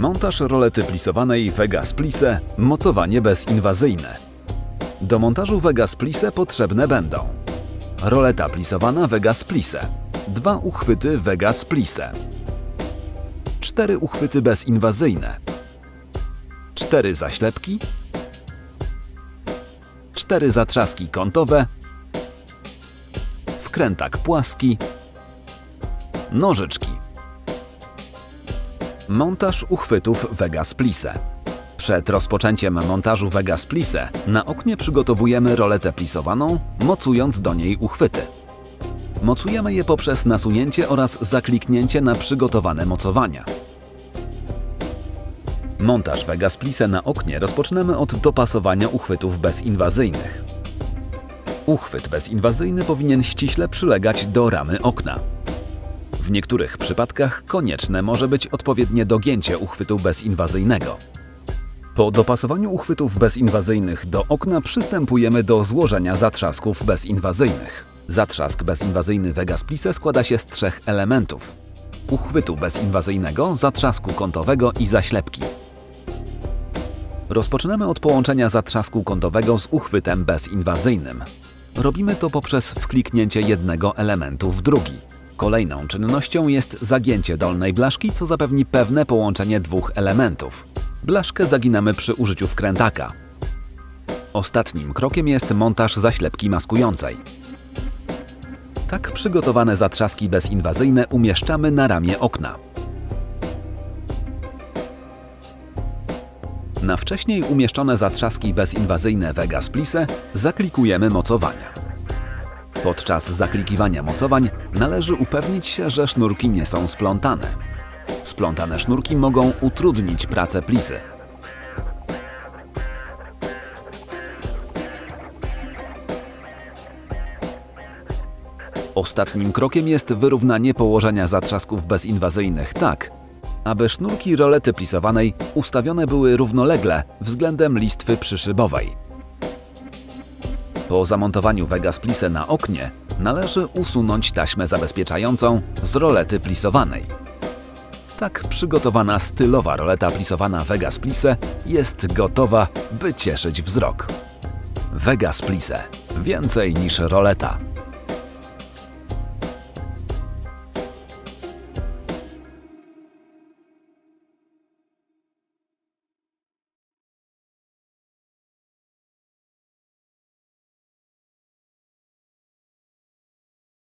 Montaż rolety plisowanej Vegas Plise, mocowanie bezinwazyjne. Do montażu Vegas Plise potrzebne będą roleta plisowana Vegas Plise, dwa uchwyty Vegas Plise, cztery uchwyty bezinwazyjne, cztery zaślepki, cztery zatrzaski kątowe, wkrętak płaski, nożyczki. Montaż uchwytów Vegas Plise. Przed rozpoczęciem montażu Vegas Plise na oknie przygotowujemy roletę plisowaną, mocując do niej uchwyty. Mocujemy je poprzez nasunięcie oraz zakliknięcie na przygotowane mocowania. Montaż Vegas Plise na oknie rozpoczynamy od dopasowania uchwytów bezinwazyjnych. Uchwyt bezinwazyjny powinien ściśle przylegać do ramy okna. W niektórych przypadkach konieczne może być odpowiednie dogięcie uchwytu bezinwazyjnego. Po dopasowaniu uchwytów bezinwazyjnych do okna przystępujemy do złożenia zatrzasków bezinwazyjnych. Zatrzask bezinwazyjny Vegas Plise składa się z trzech elementów. Uchwytu bezinwazyjnego, zatrzasku kątowego i zaślepki. Rozpoczynamy od połączenia zatrzasku kątowego z uchwytem bezinwazyjnym. Robimy to poprzez wkliknięcie jednego elementu w drugi. Kolejną czynnością jest zagięcie dolnej blaszki, co zapewni pewne połączenie dwóch elementów. Blaszkę zaginamy przy użyciu wkrętaka. Ostatnim krokiem jest montaż zaślepki maskującej. Tak przygotowane zatrzaski bezinwazyjne umieszczamy na ramię okna. Na wcześniej umieszczone zatrzaski bezinwazyjne Vegas Plise zaklikujemy mocowania. Podczas zaklikiwania mocowań należy upewnić się, że sznurki nie są splątane. Splątane sznurki mogą utrudnić pracę plisy. Ostatnim krokiem jest wyrównanie położenia zatrzasków bezinwazyjnych tak, aby sznurki rolety plisowanej ustawione były równolegle względem listwy przyszybowej. Po zamontowaniu Vegas Plise na oknie należy usunąć taśmę zabezpieczającą z rolety plisowanej. Tak przygotowana stylowa roleta plisowana Vegas Plise jest gotowa, by cieszyć wzrok. Vegas Plise. Więcej niż roleta.